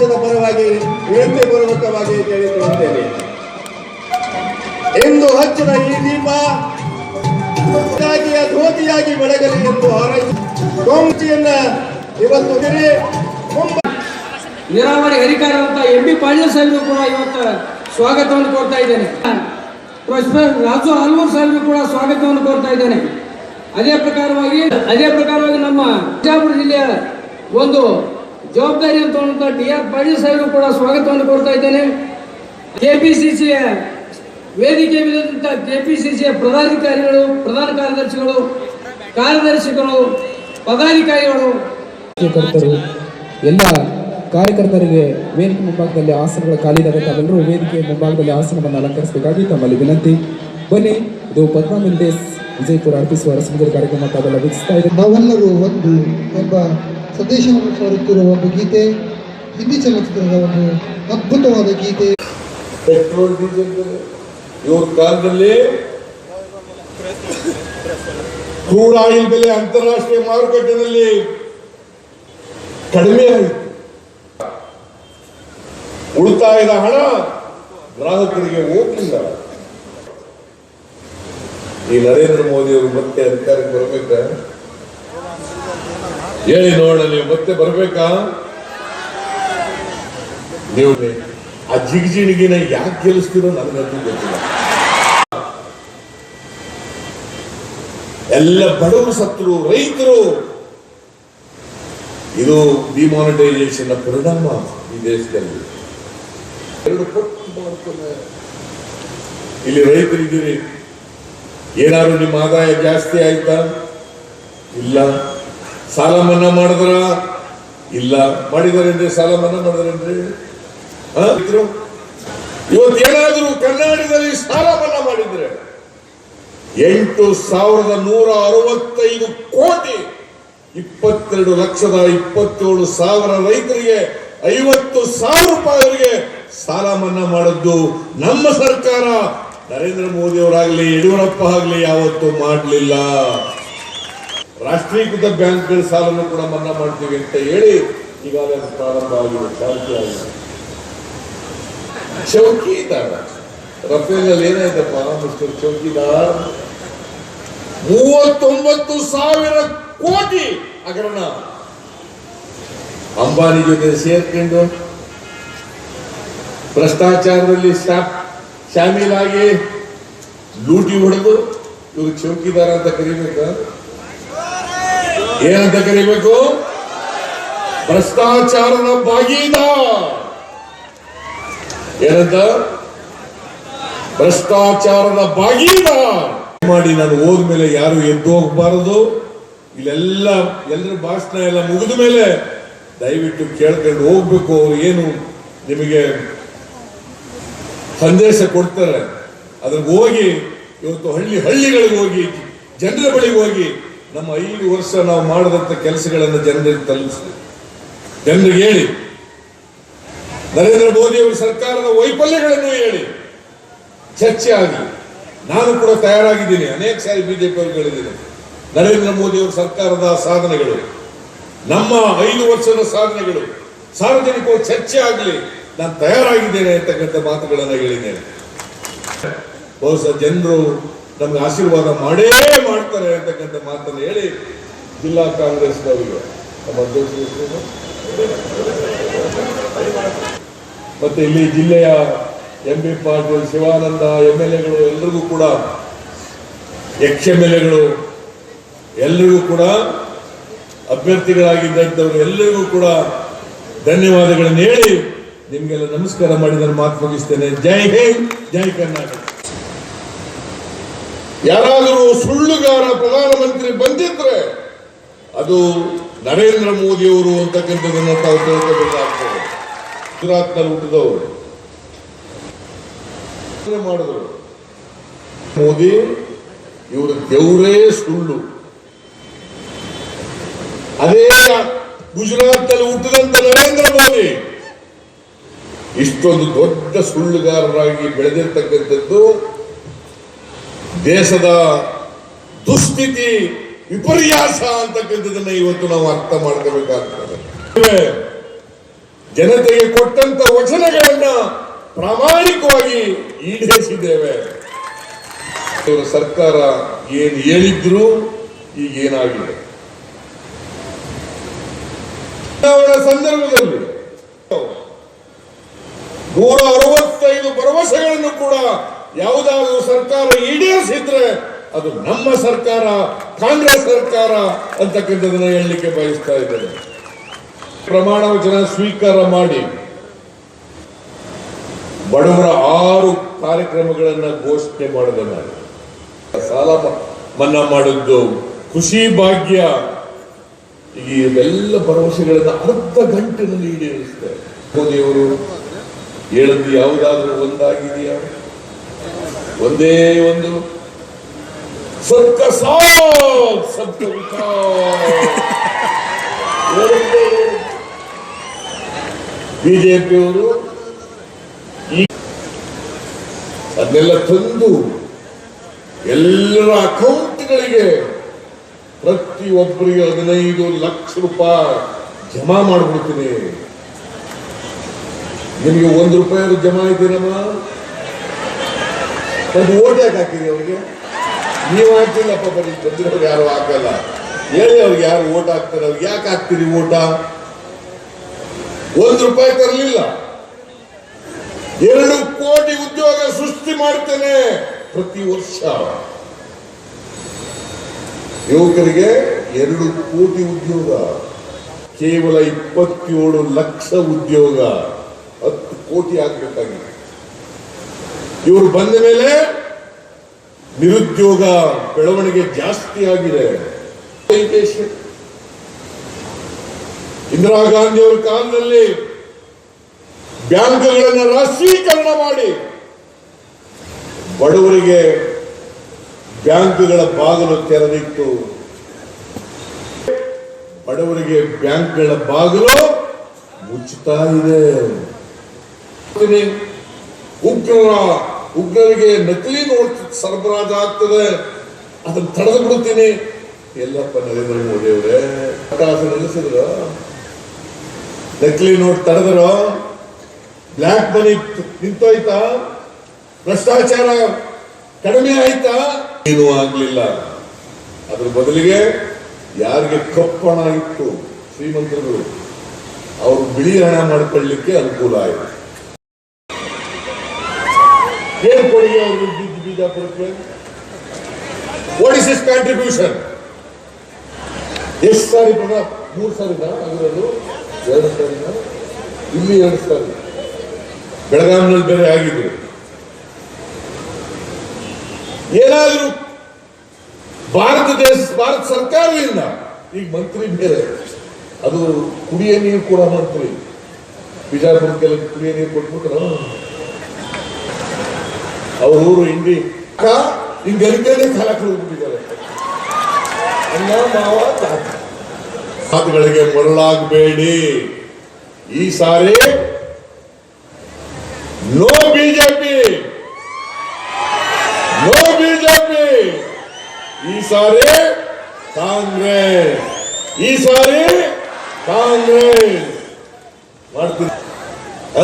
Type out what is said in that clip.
ಪಕ್ಷದ ಪರವಾಗಿ ವಿನಂತಿ ಪೂರ್ವಕವಾಗಿ ಕೇಳಿಕೊಳ್ಳುತ್ತೇನೆ. ಇಂದು ಹಚ್ಚಿದ ಈ ದೀಪ ಧೋತಿಯಾಗಿ ಬೆಳಗಲಿ ಎಂದು ಹಾರೈಸಿ ಗೋಮತಿಯನ್ನ ಇವತ್ತು ನೀರಾವರಿ ಅಧಿಕಾರವಂತ ಎಂ ಬಿ ಸಾಹೇಬರು ಕೂಡ ಇವತ್ತು ಸ್ವಾಗತವನ್ನು ಕೋರ್ತಾ ಇದ್ದೇನೆ. ಪ್ರೊಫೆಸರ್ ರಾಜು ಆಲ್ಮೂರ್ ಸ್ವಾಮಿ ಕೂಡ ಸ್ವಾಗತವನ್ನು ಕೋರ್ತಾ ಇದ್ದೇನೆ. ಅದೇ ಪ್ರಕಾರವಾಗಿ ಅದೇ ಪ್ರಕಾರವಾಗಿ ನಮ್ಮ ಬಿಜಾಪುರ ಜಿಲ್ಲೆಯ ಒಂದು ಜವಾಬ್ದಾರಿಯನ್ನು ತಗೊಂಡ ಡಿ ಆರ್ ಪಾಟೀಲ್ ಸಾಹೇಬರು ಕೂಡ ಸ್ವಾಗತವನ್ನು ಕೊಡ್ತಾ ಇದ್ದೇನೆ. ಕೆಪಿಸಿಸಿಯ ವೇದಿಕೆ ಮೇಲಿದ್ದಂಥ ಕೆಪಿಸಿಸಿಯ ಪದಾಧಿಕಾರಿಗಳು ಪ್ರಧಾನ ಕಾರ್ಯದರ್ಶಿಗಳು ಕಾರ್ಯದರ್ಶಿಗಳು ಪದಾಧಿಕಾರಿಗಳು. ಕಾರ್ಯಕರ್ತರು ಎಲ್ಲ ಕಾರ್ಯಕರ್ತರಿಗೆ ವೇದಿಕೆ ಮುಂಭಾಗದಲ್ಲಿ ಆಸನಗಳ ಖಾಲಿದಾಗ ತಾವೆಲ್ಲರೂ ವೇದಿಕೆ ಮುಂಭಾಗದಲ್ಲಿ ಆಸನವನ್ನು ಅಲಂಕರಿಸಬೇಕಾಗಿ ತಮ್ಮಲ್ಲಿ ವಿನಂತಿ. ಬನ್ನಿ ಇದು ಪದ್ಮ ವಿಜಯಪುರ ಅರ್ಪಿಸುವ ಸುಂದರ ಕಾರ್ಯಕ್ರಮ ತಾವೆಲ್ಲ ವೀಕ್ಷಿಸ್ತಾ ಇದ್ದಾರೆ. ನಾವೆಲ್ಲರೂ ಒಂದು ಎಂಬ ಸಂದೇಶವನ್ನು ಸಾರುತ್ತಿರುವ ಒಂದು ಗೀತೆ ಹಿಂದಿ ಚಲನಚಿತ್ರದ ಒಂದು ಅದ್ಭುತವಾದ ಗೀತೆ. ಪೆಟ್ರೋಲ್, ಡೀಸೆಲ್, ಇವ್ರ ಕಾಲದಲ್ಲಿ ಕ್ರೂಡ್ ಆಯಿಲ್ ಬೆಲೆ ಅಂತಾರಾಷ್ಟ್ರೀಯ ಮಾರುಕಟ್ಟೆಯಲ್ಲಿ ಕಡಿಮೆ ಆಯಿತು. ಉಳಿತಾಯದ ಹಣ ಗ್ರಾಹಕರಿಗೆ ಹೋಗ್ಲಿಲ್ಲ. ಈ ನರೇಂದ್ರ ಮೋದಿ ಅವರು ಮತ್ತೆ ಅಧಿಕಾರಕ್ಕೆ ಬರ್ಬೇಕಾ? ಹೇಳಿ ನೋಡ, ನೀವು ಮತ್ತೆ ಬರ್ಬೇಕಾ? ನೀವು ಆ ಜಿಗಿಜಿಣಿಗಿನ ಯಾಕೆ ಗೆಲ್ಲಿಸ್ತೀರೋ ನನಗಂತೂ ಗೊತ್ತಿಲ್ಲ. ಎಲ್ಲ ಬಡವರು ಸತ್ರು, ರೈತರು. ಇದು ಡಿಮಾನಿಟೈಸೇಷನ್ ಪರಿಣಾಮ ಈ ದೇಶದಲ್ಲಿ. ಎರಡು ಪಟ್ಟು ಮಾಡ್ತಾರೆ ಇಲ್ಲಿ ರೈತರಿದ್ದೀರಿ. ಏನಾದ್ರು ನಿಮ್ಮ ಆದಾಯ ಜಾಸ್ತಿ ಆಯ್ತಾ? ಇಲ್ಲ. ಸಾಲ ಮನ್ನಾ ಮಾಡಿದ್ರ? ಇಲ್ಲ. ಮಾಡಿದಾರೇನ್ರಿ? ಸಾಲ ಮನ್ನಾ ಮಾಡಿದಾರೇನ್ರಿ? ರೈತರು ಇವತ್ತೇನಾದ್ರೂ ಕರ್ನಾಟಕದಲ್ಲಿ ಸಾಲ ಮನ್ನಾ ಮಾಡಿದ್ರೆ ಎಂಟು ಸಾವಿರದ ನೂರ ಅರವತ್ತೈದು ಕೋಟಿ, ಇಪ್ಪತ್ತೆರಡು ಲಕ್ಷದ ಇಪ್ಪತ್ತೇಳು ಸಾವಿರ ರೈತರಿಗೆ, ಐವತ್ತು ಸಾವಿರ ರೂಪಾಯಿಗೆ ಸಾಲ ಮನ್ನಾ ಮಾಡದ್ದು ನಮ್ಮ ಸರ್ಕಾರ. ನರೇಂದ್ರ ಮೋದಿ ಅವರಾಗ್ಲಿ ಯಡಿಯೂರಪ್ಪ ಆಗಲಿ, ಯಾವತ್ತೂ ಮಾಡಲಿಲ್ಲ. ರಾಷ್ಟ್ರೀಕೃತ ಬ್ಯಾಂಕ್ಗಳ ಸಾಲನ್ನು ಕೂಡ ಮನ್ನಾ ಮಾಡ್ತೀವಿ ಅಂತ ಹೇಳಿ ಈಗಾಗಲೇ ಅದು ಪ್ರಾರಂಭ ಆಗಿದೆ, ಚಾಲ್ತಿ ಆಗಿದೆ. ಚೌಕಿದಾರ. ರಫೇಲ್ ಏನಾಯ್ತಪ್ಪ? ಮಿಸ್ಟರ್ ಚೌಕಿದಾರ್. ಮೂವತ್ತೊಂಬತ್ತು ಸಾವಿರ ಕೋಟಿ ಹಗರಣ. ಅಂಬಾನಿ ಜೊತೆ ಸೇರ್ಕೊಂಡು ಭ್ರಷ್ಟಾಚಾರದಲ್ಲಿ ಶಾಮೀಲಾಗಿ ಲೂಟಿ ಹೊಡೆದು ಇವರು ಚೌಕಿದಾರ ಅಂತ ಕರಿಬೇಕ? ಏನಂತ ಕರಿಬೇಕು ಭ್ರಷ್ಟಾಚಾರದ ಭಾಗೀದ ಏನಂತ? ಭ್ರಷ್ಟಾಚಾರದ ಭಾಗೀದ ಮಾಡಿ ನಾನು ಹೋದ್ಮೇಲೆ ಯಾರು ಎದ್ದು ಹೋಗಬಾರದು? ಇಲ್ಲೆಲ್ಲ ಎಲ್ಲರ ಭಾಷಣ ಎಲ್ಲ ಮುಗಿದ ಮೇಲೆ ದಯವಿಟ್ಟು ಕೇಳ್ಕೊಂಡು ಹೋಗ್ಬೇಕು ಅವ್ರು ಏನು ನಿಮಗೆ ಸಂದೇಶ ಕೊಡ್ತಾರೆ. ಅದ್ರಿಗೆ ಹೋಗಿ, ಇವತ್ತು ಹಳ್ಳಿ ಹಳ್ಳಿಗಳಿಗೆ ಹೋಗಿ, ಜನರ ಬಳಿಗೆ ಹೋಗಿ ನಮ್ಮ ಐದು ವರ್ಷ ನಾವು ಮಾಡಿದಂತ ಕೆಲಸಗಳನ್ನು ಜನರಿಗೆ ತಲುಪಿಸಿದೆ. ಜನರಿಗೆ ಹೇಳಿ. ನರೇಂದ್ರ ಮೋದಿ ಅವರ ಸರ್ಕಾರದ ವೈಫಲ್ಯಗಳನ್ನು ಹೇಳಿ. ಚರ್ಚೆ ಆಗಿ. ನಾನು ಕೂಡ ತಯಾರಾಗಿದ್ದೀನಿ. ಅನೇಕ ಸಾರಿ ಬಿಜೆಪಿ ಅವರು ಹೇಳಿದ್ದೀನಿ ನರೇಂದ್ರ ಮೋದಿ ಅವರ ಸರ್ಕಾರದ ಸಾಧನೆಗಳು. ನಮ್ಮ ಐದು ವರ್ಷದ ಸಾಧನೆಗಳು. ಸಾರ್ವಜನಿಕವಾಗಿ ಚರ್ಚೆ ಆಗಲಿ. ನಾನು ತಯಾರಾಗಿದ್ದೇನೆ ಅಂತಕ್ಕಂಥ ಮಾತುಗಳನ್ನು ಹೇಳಿದ್ದೇನೆ. ಬಹುಶಃ ಜನರು ನಮ್ಗೆ ಆಶೀರ್ವಾದ ಮಾಡೇ ಮಾಡ್ತಾರೆ ಅಂತಕ್ಕಂಥ ಮಾತನ್ನು ಹೇಳಿ ಜಿಲ್ಲಾ ಕಾಂಗ್ರೆಸ್ನವರಿಗೆ ನಮ್ಮ ಅಧ್ಯಕ್ಷರು? ಮತ್ತೆ ಇಲ್ಲಿ ಜಿಲ್ಲೆಯ M B Patil, Shivananda M L ಎಗಳು ಎಲ್ರಿಗೂ ಕೂಡ, ಎಕ್ಸ್ ಎಂ ಎಲ್ ಎಗಳು ಎಲ್ರಿಗೂ ಕೂಡ, ಅಭ್ಯರ್ಥಿಗಳಾಗಿದ್ದಂಥವ್ರು ಎಲ್ಲರಿಗೂ ಕೂಡ ಧನ್ಯವಾದಗಳನ್ನು ಹೇಳಿ ನಿಮಗೆಲ್ಲ ನಮಸ್ಕಾರ ಮಾಡಿದ ನಾನು ಮಾತು ಮುಗಿಸ್ತೇನೆ ಜೈ ಹಿಂದ್, ಜೈ ಕರ್ನಾಟಕ ಯಾರಾದರೂ ಸುಳ್ಳುಗಾರ ಪ್ರಧಾನಮಂತ್ರಿ ಬಂದಿದ್ರೆ ಅದು ನರೇಂದ್ರ ಮೋದಿಯವರು ಅಂತಕ್ಕಂಥದ್ದನ್ನು ತಾವು ತಿಳ್ಕೋಬೇಕಾಗ್ತದೆ ಗುಜರಾತ್ನಲ್ಲಿ ಹುಟ್ಟಿದವರು. ಮಾಡಿದ್ರು? ಮೋದಿ, ಇವರು ದೇವರೇ ಸುಳ್ಳು. ಅದೇ ಗುಜರಾತ್ನಲ್ಲಿ ಹುಟ್ಟಿದಂತ ನರೇಂದ್ರ ಮೋದಿ, ಇಷ್ಟೊಂದು ದೊಡ್ಡ ಸುಳ್ಳುಗಾರರಾಗಿ ಬೆಳೆದಿರ್ತಕ್ಕಂಥದ್ದು ದೇಶದ ದುಸ್ಥಿತಿ, ವಿಪರ್ಯಾಸ ಅಂತಕ್ಕಂಥದ್ದನ್ನ ಇವತ್ತು ನಾವು ಅರ್ಥ ಮಾಡ್ಕೋಬೇಕಾಗ್ತದೆ. ಜನತೆಗೆ ಕೊಟ್ಟಂತ ವಚನಗಳನ್ನ ಪ್ರಾಮಾಣಿಕವಾಗಿ ಈಡೇರಿಸಿದ್ದೇವೆ. ಸರ್ಕಾರ ಏನು ಹೇಳಿದ್ರು ಈಗ ಏನಾಗಿದೆ? ಚುನಾವಣಾ ಸಂದರ್ಭದಲ್ಲಿ ನೂರ ಅರವತ್ತೈದು ಭರವಸೆಗಳನ್ನು ಕೂಡ ಯಾವುದಾದ್ರೂ ಸರ್ಕಾರ ಈಡೇರಿಸಿದ್ರೆ ಅದು ನಮ್ಮ ಸರ್ಕಾರ, ಕಾಂಗ್ರೆಸ್ ಸರ್ಕಾರ ಅಂತಕ್ಕಂಥದನ್ನ ಹೇಳಲಿಕ್ಕೆ ಬಯಸ್ತಾ ಇದ್ದೇನೆ. ಪ್ರಮಾಣ ವಚನ ಸ್ವೀಕಾರ ಮಾಡಿ ಬಡವರ ಆರು ಕಾರ್ಯಕ್ರಮಗಳನ್ನ ಘೋಷಣೆ ಮಾಡಿದೆ ನಾನು. ಸಾಲ ಮನ್ನಾ ಮಾಡಿದ್ದು ಖುಷಿ ಭಾಗ್ಯ. ಇವೆಲ್ಲ ಭರವಸೆಗಳನ್ನ ಅರ್ಧ ಗಂಟೆನಲ್ಲಿ ಈಡೇರಿಸಿದೆ. ಮೋದಿಯವರು ಹೇಳದ್ದು ಯಾವುದಾದ್ರೂ ಒಂದಾಗಿದೆಯಾ? ಒಂದೇ ಒಂದು ಸಬ್ಕ ಸಾಥ್ ಸಬ್ಕ ಬಿಜೆಪಿಯವರು ಅದನ್ನೆಲ್ಲ ತಂದು ಎಲ್ಲರ ಅಕೌಂಟ್ಗಳಿಗೆ ಪ್ರತಿಯೊಬ್ಬರಿಗೆ ಹದಿನೈದು ಲಕ್ಷ ರೂಪಾಯಿ ಜಮಾ ಮಾಡ್ಬಿಡ್ತೀನಿ. ನಿಮಗೆ ಒಂದು ರೂಪಾಯಿ ಜಮಾ ಇದ್ದೀರಮ್ಮ ಒಂದು ಓಟ್ ಯಾಕೆ ಹಾಕಿರಿ ಅವ್ರಿಗೆ? ನೀವು ಹಾಕ್ತಿಲ್ಲಪ್ಪ ಬರೀ ಬಂದಿರೋರು ಯಾರು ಹಾಕಲ್ಲ. ಹೇಳಿ ಅವ್ರಿಗೆ ಯಾರು ಓಟ್ ಹಾಕ್ತಾರೆ, ಅವ್ರಿಗೆ ಯಾಕೆ ಹಾಕ್ತೀರಿ ಓಟ? ಒಂದು ರೂಪಾಯಿ ತರಲಿಲ್ಲ. ಎರಡು ಕೋಟಿ ಉದ್ಯೋಗ ಸೃಷ್ಟಿ ಮಾಡ್ತೇನೆ ಪ್ರತಿ ವರ್ಷ. ಯುವಕರಿಗೆ ಎರಡು ಕೋಟಿ ಉದ್ಯೋಗ, ಕೇವಲ ಇಪ್ಪತ್ತೇಳು ಲಕ್ಷ ಉದ್ಯೋಗ, ಹತ್ತು ಕೋಟಿ ಆಗ್ಬೇಕಾಗಿದೆ ಇವರು ಬಂದ ಮೇಲೆ ನಿರುದ್ಯೋಗ ಬೆಳವಣಿಗೆ ಜಾಸ್ತಿ ಆಗಿದೆ. ಇಂದಿರಾ ಗಾಂಧಿ ಅವರ ಕಾಲದಲ್ಲಿ ಬ್ಯಾಂಕ್ಗಳನ್ನು ರಾಷ್ಟ್ರೀಕರಣ ಮಾಡಿ ಬಡವರಿಗೆ ಬ್ಯಾಂಕ್ಗಳ ಬಾಗಿಲು ತೆರೆದಿತ್ತು ಬಡವರಿಗೆ ಬ್ಯಾಂಕ್ಗಳ ಬಾಗಿಲು ಮುಚ್ಚುತ್ತಾ ಇದೆ. ಉಗ್ರರ, ಉಗ್ರರಿಗೆ ನಕಲಿ ನೋಟ್ ಸರಬರಾಜ ಆಗ್ತದೆ. ಅದನ್ನ ತಡೆದು ಬಿಡುತ್ತೀನಿ. ಎಲ್ಲಪ್ಪ ನರೇಂದ್ರ ಮೋದಿ ಅವರೇ ಅವಕಾಶ ನಿಲ್ಲಿಸಿದ್ರು ನಕಲಿ ನೋಟ್ ತಡೆದ್ರು? ಬ್ಲ್ಯಾಕ್ ಮನಿ ನಿಂತೋಯ್ತಾ? ಭ್ರಷ್ಟಾಚಾರ ಕಡಿಮೆ ಆಯ್ತಾ? ಏನೂ ಆಗ್ಲಿಲ್ಲ. ಅದ್ರ ಬದಲಿಗೆ ಯಾರಿಗೆ ಕಪ್ಪಣ ಇತ್ತು ಶ್ರೀಮಂತರು, ಅವರು ಬಿಳಿ ಹಣ ಮಾಡ್ಕೊಳ್ಳಿಕ್ಕೆ ಅನುಕೂಲ ಆಯಿತು. ಏನ್ ಕೊಡಿ ಅವರು ಬೀಜ ಬಿಜಾಪುರಕ್ಕೆ? ವಾಟ್ ಇಸ್ ಇಸ್ ಕಾಂಟ್ರಿಬ್ಯೂಷನ್ ಎಷ್ಟು ಸಾರಿ ಪ್ರಭಾ ಮೂರು ಸಾರಿ ಅದರಲ್ಲೂ ಎರಡು ಸಾರಿ ಇಲ್ಲಿ ಎರಡು ಸಾರಿ. ಬೆಳಗಾವಿನಲ್ಲಿ ಬೇರೆ ಆಗಿದ್ರು. ಏನಾದರೂ ಭಾರತ ದೇಶ, ಭಾರತ ಸರ್ಕಾರದಿಂದ ಈಗ ಮಂತ್ರಿ ಬೇರೆ ಅದು ಕುಡಿಯ ನೀರು ಕೂಡ ಮಂತ್ರಿ ಬಿಜಾಪುರಕ್ಕೆಲ್ಲ ಕುಡಿಯ ನೀರು ಕೊಟ್ಬಿಟ್ರು ಅವ್ರ ಊರು ಇಂಡಿ ಅಕ್ಕ, ಹಿಂಗ್ ಗರಿಕೆನೆ ಕಾಲ ಹೋಗ್ಬಿಟ್ಟಿದ್ದಾರೆ ಅಣ್ಣ ಮಾವ ತಾತ. ಮಾತುಗಳಿಗೆ ಮರಳಾಗಬೇಡಿ ಈ ಸಾರಿ ನೋ ಬಿಜೆಪಿ ನೋ ಬಿಜೆಪಿ ಈ ಸಾರಿ ಕಾಂಗ್ರೆಸ್ ಈ ಸಾರಿ ಕಾಂಗ್ರೆಸ್ ಮಾಡ್ತೀನಿ ಹ?